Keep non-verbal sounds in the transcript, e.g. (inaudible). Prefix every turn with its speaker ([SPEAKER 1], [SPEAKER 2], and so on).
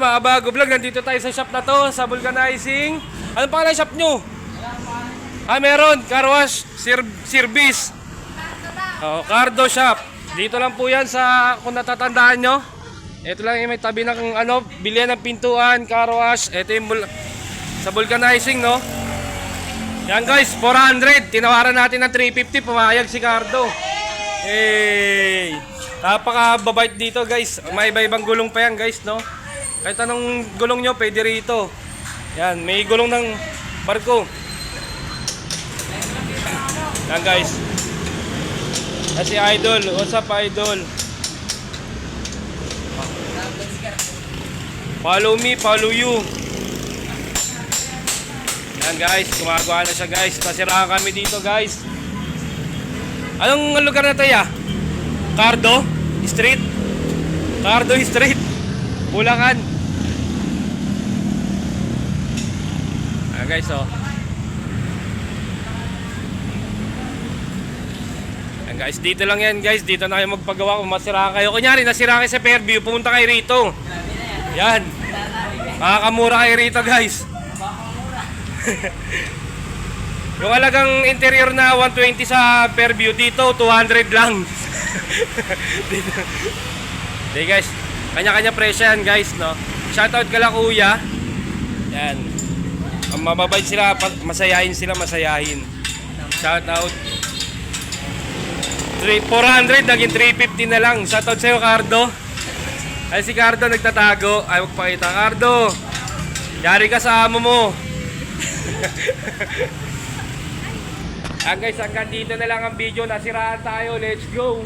[SPEAKER 1] mga bago vlog? Nandito tayo sa shop na to, sa vulcanizing. Anong pangalan ng shop nyo? Ah, meron. Car wash, sir service. Oh, Cardo Shop. Dito lang po yan sa, kung natatandaan nyo. Ito lang yung may tabi ng ano, bilihan ng pintuan, car wash. Ito yung bul- sa vulcanizing, no? Yan guys, 400. Tinawaran natin ng 350. Pumayag si Cardo. Hey! Napaka-babait dito guys. May iba-ibang gulong pa yan guys, no? Kahit anong gulong nyo, pwede rito. Yan, may gulong ng barko. Yan guys. Yan si Idol. What's up, Idol? Follow me, follow you. Yan guys, gumagawa na siya guys. Nasiraan kami dito guys. Anong lugar na to ya? Cardo Street? Cardo Street? Bulacan. Guys oh. Yan guys, dito lang yan guys. Dito na kayo magpagawa kung masiraan kayo. Kunyari, nasiraan kayo sa Fairview, pumunta kayo rito. Yan. Makakamura kayo rito guys. (laughs) Yung alagang interior na 120 sa Fairview dito 200 lang. (laughs) dito. Hey guys, kanya-kanya presyo yan guys, no. Shoutout ka lang kuya. Yan. Mababait sila, masayahin sila, masayahin. Shoutout. 3 400 naging 350 na lang. Shoutout sa'yo, Cardo. Ay si Cardo nagtatago. Ay magpakita, Cardo. Yari ka sa amo mo. (laughs) Ah guys, hanggang dito na lang ang video. Nasiraan tayo. Let's go.